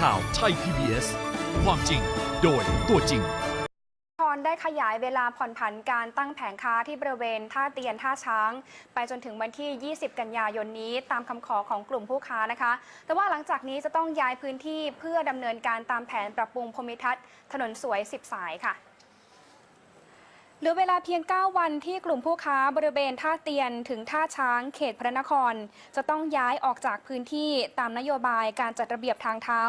ข่าวไทย PBS ความจริงโดยตัวจริงพรได้ขยายเวลาผ่อนผันการตั้งแผงค้าที่บริเวณท่าเตียนท่าช้าง ไปจนถึงวันที่ 20 กันยายนนี้ตามคำขอของกลุ่มผู้ค้านะคะ แต่ว่าหลังจากนี้จะต้องย้ายพื้นที่เพื่อดำเนินการตามแผนปรับปรุงภูมิทัศน์ถนนสวย 10 สายค่ะ เหลือเวลาเพียง 9 วันที่กลุ่มผู้ค้าบริเวณท่าเตียนถึงท่าช้างเขตพระนคร จะต้องย้ายออกจากพื้นที่ตามนโยบายการจัดระเบียบทางเท้า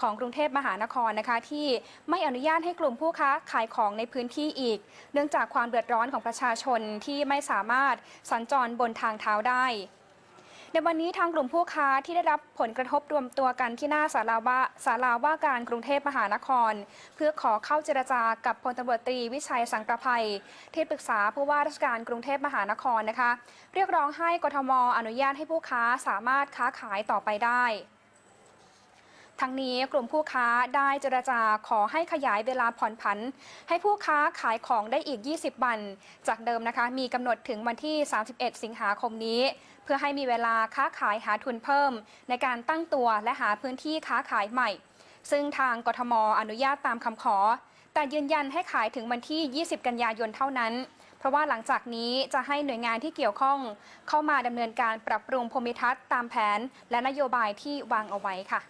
ของกรุงเทพมหานครนะคะ ที่ไม่อนุญาตให้กลุ่มผู้ค้าขายของในพื้นที่อีก เนื่องจากความเดือดร้อนของประชาชนที่ไม่สามารถสัญจรบนทางเท้าได้ ในวันนี้ทางกลุ่มผู้ค้าที่ได้รับผลกระทบรวมตัวกันที่หน้าศาลาว่าศาลาว่าการกรุงเทพมหานคร เพื่อขอเข้าเจรจากับพลตำรวจตรีวิชัยสังประภัย ที่ปรึกษาผู้ว่าราชการกรุงเทพมหานครนะคะ เรียกร้องให้กทมอนุญาตให้ผู้ค้าสามารถค้าขายต่อไปได้ ทั้งนี้กลุ่มผู้ค้าได้เจรจาขอให้ขยายเวลาผ่อนผัน ให้ผู้ค้าขายของได้อีก 20 วัน จากเดิมนะคะมีกำหนดถึงวันที่ 31 สิงหาคมนี้ เพื่อให้มีเวลาค้าขายหาทุนเพิ่ม ในการตั้งตัวและหาพื้นที่ค้าขายใหม่ ซึ่งทางกทมอนุญาตตามคำขอ แต่ยืนยันให้ขายถึงวันที่ 20 กันยายนเท่านั้นเพราะว่าหลังจากนี้จะให้หน่วยงานที่เกี่ยวข้อง เข้ามาดำเนินการปรับปรุงภูมิทัศน์ตามแผน และนโยบายที่วางเอาไว้ค่ะ